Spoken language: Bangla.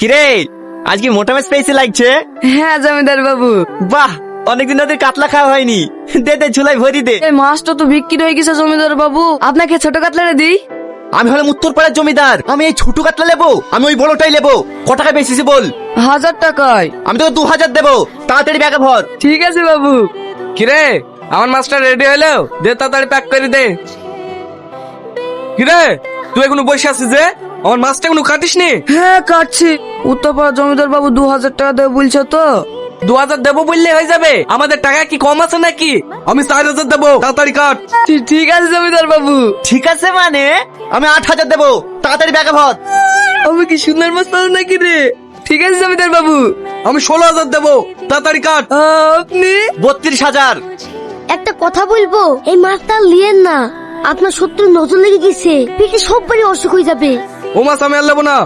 কিরে আজকে মোটা মাছ পেয়েছে লাগছে? হ্যাঁ জমিদার বাবু। বাহ অনেকদিন ওদের কাতলা খাওয়া হয়নি। দে দে ঝুলাই ভরি দে। এই মাছটা তো বিক্রি হয়ে গেছে জমিদার বাবু। আপনাকে ছোট কাতলারে দিই? আমি হলাম উত্তরপাড়ার জমিদার। আমি এই ছোট কাতলা নেব। আমি ওই বড়টাই নেব। ক টাকা বেশিছে বল। হাজার টাকায়? আমি তোকে দু হাজার দেবো। তাড়াতাড়ি ব্যাগে ভর। ঠিক আছে বাবু। কিরে আমার মাছটা রেডি হলো? দে তাড়াতাড়ি প্যাক করে দে। কিরে তুই এখনও বসে আছিস যে? আমার মাছটা এখনও কাটিস নি? হ্যাঁ কাটছি। উত্তরপাড়া জমিদার বাবু দু হাজার টাকা দেবে বলছো তো। দু হাজার দেবো বললে হয়ে যাবে। আমাদের টাকা কি কম আছে নাকি? আমি চার হাজার দেবো। তাড়াতাড়ি কাট। ঠিক আছে জমিদার বাবু। ঠিক আছে মানে? আমি আট হাজার দেবো। তাড়াতাড়ি ব্যাগে ভর। আমি কি সুন্দর মাছ পাবো নাকি রে? ঠিক আছে জমিদার বাবু। আমি ষোলো হাজার দেবো। তাড়াতাড়ি কাট। আপনি? বত্রিশ হাজার। একটা কথা বলব এই মাছটা লিয়েন না। আপনার শত্রু নজর লেগে গেছে। পেটে সব বাড়ি অসুখ হয়ে যাবে। ও মাছ আমি আর নেব না।